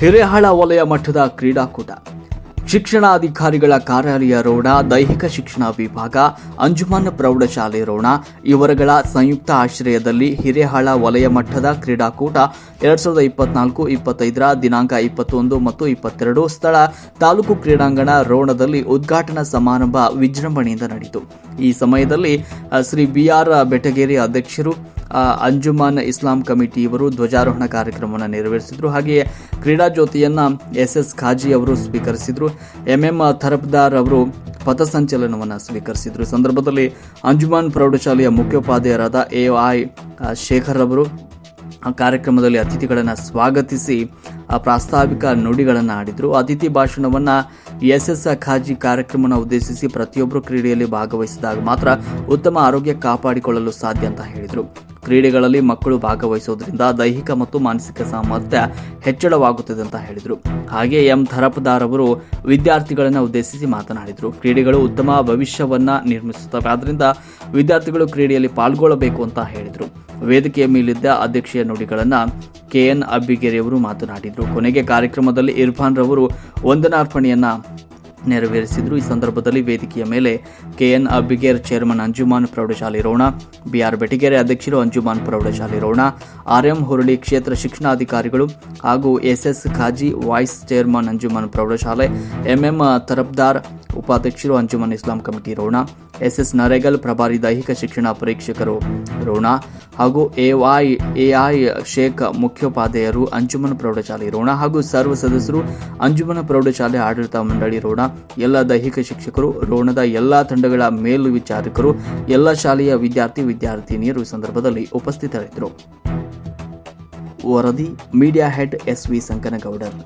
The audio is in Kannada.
ಹಿರೇಹಳ ವಲಯ ಮಠದ ಕ್ರೀಡಾಕೂಟ. ಶಿಕ್ಷಣಾಧಿಕಾರಿಗಳ ಕಾರ್ಯಾಲಯ ರೋಣ, ದೈಹಿಕ ಶಿಕ್ಷಣ ವಿಭಾಗ, ಅಂಜುಮಾನ್ ಪ್ರೌಢಶಾಲೆ ರೋಣ, ಇವರುಗಳ ಸಂಯುಕ್ತ ಆಶ್ರಯದಲ್ಲಿ ಹಿರೇಹಳ ವಲಯ ಮಟ್ಟದ ಕ್ರೀಡಾಕೂಟ ಎರಡ್ ಸಾವಿರದ ಇಪ್ಪತ್ನಾಲ್ಕು, ಇಪ್ಪತ್ತೈದರ ದಿನಾಂಕ ಇಪ್ಪತ್ತೊಂದು ಮತ್ತು ಇಪ್ಪತ್ತೆರಡು ಸ್ಥಳ ತಾಲೂಕು ಕ್ರೀಡಾಂಗಣ ರೋಣದಲ್ಲಿ ಉದ್ಘಾಟನಾ ಸಮಾರಂಭ ವಿಜೃಂಭಣೆಯಿಂದ ನಡೆಯಿತು. ಈ ಸಮಯದಲ್ಲಿ ಶ್ರೀ ಬಿಆರ್ ಬೆಟಗೇರಿ ಅಧ್ಯಕ್ಷರು ಅಂಜುಮಾನ್ ಇಸ್ಲಾಂ ಕಮಿಟಿ ಇವರು ಧ್ವಜಾರೋಹಣ ಕಾರ್ಯಕ್ರಮವನ್ನು ನೆರವೇರಿಸಿದರು. ಹಾಗೆಯೇ ಕ್ರೀಡಾ ಜ್ಯೋತಿಯನ್ನು ಎಸ್ ಎಸ್ ಖಾಜಿ ಅವರು ಸ್ವೀಕರಿಸಿದ್ರು. ಎಂ ಎಂ ಥರಪ್ದಾರ್ ಅವರು ಪಥಸಂಚಲನವನ್ನು ಸ್ವೀಕರಿಸಿದ್ರು. ಸಂದರ್ಭದಲ್ಲಿ ಅಂಜುಮಾನ್ ಪ್ರೌಢಶಾಲೆಯ ಮುಖ್ಯೋಪಾಧ್ಯಾಯರಾದ ಎ ಐ ಶೇಖರ್ ಅವರು ಕಾರ್ಯಕ್ರಮದಲ್ಲಿ ಅತಿಥಿಗಳನ್ನು ಸ್ವಾಗತಿಸಿ ಪ್ರಾಸ್ತಾವಿಕ ನುಡಿಗಳನ್ನು ಆಡಿದರು. ಅತಿಥಿ ಭಾಷಣವನ್ನು ಎಸ್ ಎಸ್ ಖಾಜಿ ಕಾರ್ಯಕ್ರಮವನ್ನು ಉದ್ದೇಶಿಸಿ ಪ್ರತಿಯೊಬ್ಬರು ಕ್ರೀಡೆಯಲ್ಲಿ ಭಾಗವಹಿಸಿದಾಗ ಮಾತ್ರ ಉತ್ತಮ ಆರೋಗ್ಯ ಕಾಪಾಡಿಕೊಳ್ಳಲು ಸಾಧ್ಯ ಅಂತ ಹೇಳಿದರು. ಕ್ರೀಡೆಗಳಲ್ಲಿ ಮಕ್ಕಳು ಭಾಗವಹಿಸೋದ್ರಿಂದ ದೈಹಿಕ ಮತ್ತು ಮಾನಸಿಕ ಸಾಮರ್ಥ್ಯ ಹೆಚ್ಚಳವಾಗುತ್ತದೆ ಅಂತ ಹೇಳಿದರು. ಹಾಗೆ ಎಂ. ಧರಪದಾರ್ ಅವರು ವಿದ್ಯಾರ್ಥಿಗಳನ್ನು ಉದ್ದೇಶಿಸಿ ಮಾತನಾಡಿದರು. ಕ್ರೀಡೆಗಳು ಉತ್ತಮ ಭವಿಷ್ಯವನ್ನು ನಿರ್ಮಿಸುತ್ತವೆ. ಆದ್ದರಿಂದ ವಿದ್ಯಾರ್ಥಿಗಳು ಕ್ರೀಡೆಯಲ್ಲಿ ಪಾಲ್ಗೊಳ್ಳಬೇಕು ಅಂತ ಹೇಳಿದರು. ವೇದಿಕೆಯ ಮೇಲಿದ್ದ ಅಧ್ಯಕ್ಷೀಯ ನುಡಿಗಳನ್ನು ಕೆಎನ್ ಅಬ್ಬಿಗೆರೆಯವರು ಮಾತನಾಡಿದರು. ಕೊನೆಗೆ ಕಾರ್ಯಕ್ರಮದಲ್ಲಿ ಇರ್ಫಾನ್ ರವರು ವಂದನಾರ್ಪಣೆಯನ್ನ ನೆರವೇರಿಸಿದರು. ಈ ಸಂದರ್ಭದಲ್ಲಿ ವೇದಿಕೆಯ ಮೇಲೆ ಕೆಎನ್ ಅಬ್ಬಿಗೇರ್ ಚೇರ್ಮನ್ ಅಂಜುಮಾನ್ ಪ್ರೌಢಶಾಲೆ ರೋಣ ಬಿಆರ್ ಬೆಟಿಗೆರೆ ಅಧ್ಯಕ್ಷರು ಅಂಜುಮಾನ್ ಪ್ರೌಢಶಾಲೆ ರೋಣ ಆರ್ಎಂ ಹುರಳಿ ಕ್ಷೇತ್ರ ಶಿಕ್ಷಣಾಧಿಕಾರಿಗಳು ಹಾಗೂ SS Khazi vice chairman Anjuman ಪ್ರೌಢಶಾಲೆ ಎಂಎಂ ತರಬ್ದಾರ್ ಉಪಾಧ್ಯಕ್ಷರು ಅಂಜುಮನ್ ಇಸ್ಲಾಂ ಕಮಿಟಿ ರೋಣ, ಎಸ್ಎಸ್ ನರೇಗಲ್ ಪ್ರಭಾರಿ ದೈಹಿಕ ಶಿಕ್ಷಣ ಪರೀಕ್ಷಕರು ರೋಣ ಹಾಗೂ ಎವೈ ಎಐ ಶೇಖ್ ಮುಖ್ಯೋಪಾಧ್ಯಾಯರು ಅಂಜುಮನ್ ಪ್ರೌಢಶಾಲೆ ರೋಣ ಹಾಗೂ ಸರ್ವ ಸದಸ್ಯರು ಅಂಜುಮನ ಪ್ರೌಢಶಾಲೆ ಆಡಳಿತ ಮಂಡಳಿ ರೋಣ. ಎಲ್ಲ ದೈಹಿಕ ಶಿಕ್ಷಕರು ರೋಣದ ಎಲ್ಲ ತಂಡಗಳ ಮೇಲ್ವಿಚಾರಕರು ಎಲ್ಲ ಶಾಲೆಯ ವಿದ್ಯಾರ್ಥಿ ವಿದ್ಯಾರ್ಥಿನಿಯರು ಸಂದರ್ಭದಲ್ಲಿ ಉಪಸ್ಥಿತರಿದ್ದರು. ವರದಿ, media head S V Sankanagoudar.